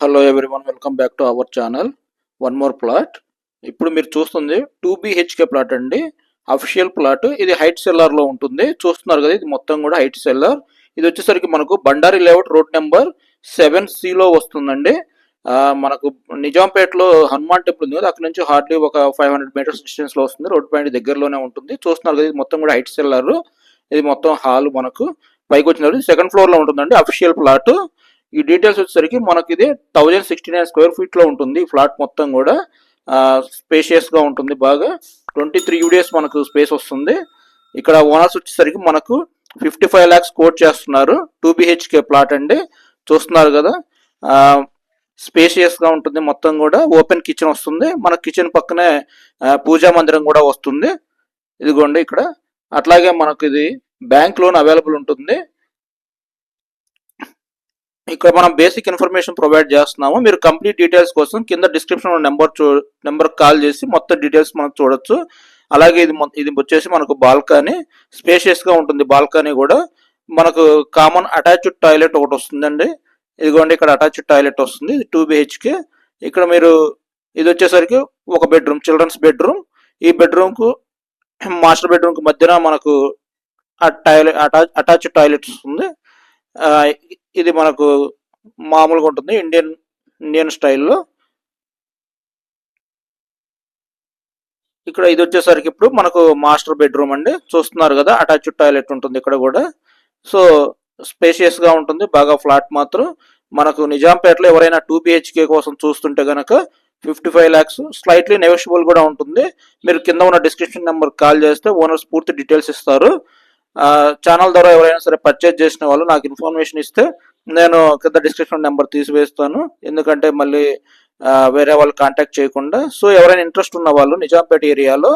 Hello one welcome back to our channel one more flat ఇప్పుడు మీరు చూస్తుంది two BHK flat అండి. Official flat ఇది హైట్ సెల్లర్లో ఉంటుంది. చూస్తున్నారు కదా ఇది మొత్తం కూడా హైట్ సెల్లర్ ఇది వచ్చేసరికి మనకు బండారి లేఅవుట్ రోడ్ నెంబర్ సెవెన్లో వస్తుందండి. ఆ, మనకు నిజాంపేటలో హనుమాన్ టెంపుల్ ఉంది కదా అక్కడ నుంచి హార్డ్లీ ఒక ఫైవ్ హండ్రెడ్ మీటర్స్ డిస్టెన్స్లో వస్తుంది. రోడ్ పాయింట్ దగ్గరలోనే ఉంటుంది. చూస్తున్నారు కదా ఇది మొత్తం కూడా హైట్ సెల్లర్ ఇది మొత్తం హాల్ మనకు పైకి వచ్చిన సెకండ్ ఫ్లోర్లో ఉంటుందండి. అఫిషియల్ ప్లాట్ ఈ డీటెయిల్స్ వచ్చేసరికి మనకి ఇది థౌజండ్ సిక్స్టీ నైన్ స్క్వేర్ ఫీట్లో ఉంటుంది. ఫ్లాట్ మొత్తం కూడా స్పేషియస్గా ఉంటుంది బాగా. ట్వంటీ త్రీ యూడిఎస్ మనకు స్పేస్ వస్తుంది. ఇక్కడ ఓనర్స్ వచ్చేసరికి మనకు ఫిఫ్టీ ఫైవ్ ల్యాక్స్ కోట్ చేస్తున్నారు టూ బిహెచ్కే ప్లాట్ అండి. చూస్తున్నారు కదా? స్పేషియస్గా ఉంటుంది మొత్తం కూడా. ఓపెన్ కిచెన్ వస్తుంది. మన కిచెన్ పక్కనే పూజా మందిరం కూడా వస్తుంది. ఇదిగోండి ఇక్కడ. అట్లాగే మనకు ఇది బ్యాంక్ లోన్ అవైలబుల్ ఉంటుంది. ఇక్కడ మనం బేసిక్ ఇన్ఫర్మేషన్ ప్రొవైడ్ చేస్తున్నాము. మీరు కంప్లీట్ డీటెయిల్స్ కోసం కింద డిస్క్రిప్షన్ నెంబర్ చూ నెంబర్ కాల్ చేసి మొత్తం డీటెయిల్స్ మనం చూడొచ్చు. అలాగే ఇది ఇది వచ్చేసి మనకు బాల్కనీ స్పేషియస్గా ఉంటుంది బాల్కనీ కూడా. మనకు కామన్ అటాచ్డ్ టాయిలెట్ ఒకటి వస్తుందండి. ఇదిగోండి ఇక్కడ అటాచ్డ్ టాయిలెట్ వస్తుంది. ఇది టూ బిహెచ్కే ఇక్కడ మీరు ఇది వచ్చేసరికి ఒక బెడ్రూమ్ చిల్డ్రన్స్ బెడ్రూమ్ ఈ బెడ్రూమ్కు మాస్టర్ బెడ్రూమ్కి మధ్యన మనకు ఆ టాయిలెట్ అటాచ్ అటాచ్డ్ టాయిలెట్ వస్తుంది. ఇది మనకు మామూలుగా ఉంటుంది. ఇండియన్ ఇండియన్ స్టైల్లో. ఇక్కడ ఇది వచ్చేసరికి ఇప్పుడు మనకు మాస్టర్ బెడ్రూమ్ అండి. చూస్తున్నారు కదా అటాచ్ టాయిలెట్ ఉంటుంది ఇక్కడ కూడా. సో స్పేషియస్గా ఉంటుంది బాగా ఫ్లాట్ మాత్రం. మనకు నిజాంపేటలో ఎవరైనా టూ బిహెచ్కే కోసం చూస్తుంటే కనుక fifty five lakhs slightly negotiable కూడా ఉంటుంది. మీరు కింద ఉన్న డిస్క్రిప్షన్ నెంబర్ కాల్ చేస్తే ఓనర్స్ పూర్తి డీటెయిల్స్ ఇస్తారు. ఛానల్ ద్వారా ఎవరైనా సరే పర్చేజ్ చేసిన వాళ్ళు నాకు ఇన్ఫర్మేషన్ ఇస్తే నేను కింద డిస్క్రిప్షన్ నెంబర్ తీసివేస్తాను. ఎందుకంటే మళ్ళీ వేరే వాళ్ళు కాంటాక్ట్ చేయకుండా సో ఎవరైనా ఇంట్రెస్ట్ ఉన్న వాళ్ళు నిజాంపేట ఏరియాలో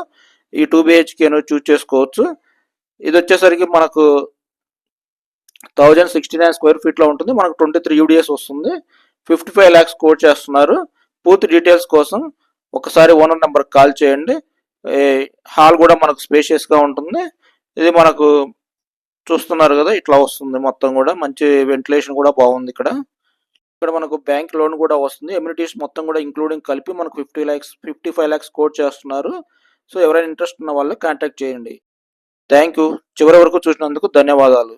ఈ టూ బిహెచ్కేను చూస్ చేసుకోవచ్చు. ఇది వచ్చేసరికి మనకు థౌజండ్ సిక్స్టీ నైన్ స్క్వేర్ ఫీట్లో ఉంటుంది. మనకు ట్వంటీ త్రీ యూడిఎస్ వస్తుంది. ఫిఫ్టీ ఫైవ్ ల్యాక్స్ కోట్ చేస్తున్నారు. పూర్తి డీటెయిల్స్ కోసం ఒకసారి ఓనర్ నెంబర్ కాల్ చేయండి. హాల్ కూడా మనకు స్పేషియస్గా ఉంటుంది. ఇది మనకు చూస్తున్నారు కదా ఇట్లా వస్తుంది మొత్తం కూడా. మంచి వెంటిలేషన్ కూడా బాగుంది ఇక్కడ. ఇక్కడ మనకు బ్యాంక్ లోన్ కూడా వస్తుంది. ఎమ్యూనిటీస్ మొత్తం కూడా ఇంక్లూడింగ్ కలిపి మనకు fifty lakhs fifty five lakhs quote చేస్తున్నారు. సో ఎవరైనా ఇంట్రెస్ట్ ఉన్న వాళ్ళు కాంటాక్ట్ చేయండి. థ్యాంక్ యూ చివరి వరకు చూసినందుకు ధన్యవాదాలు.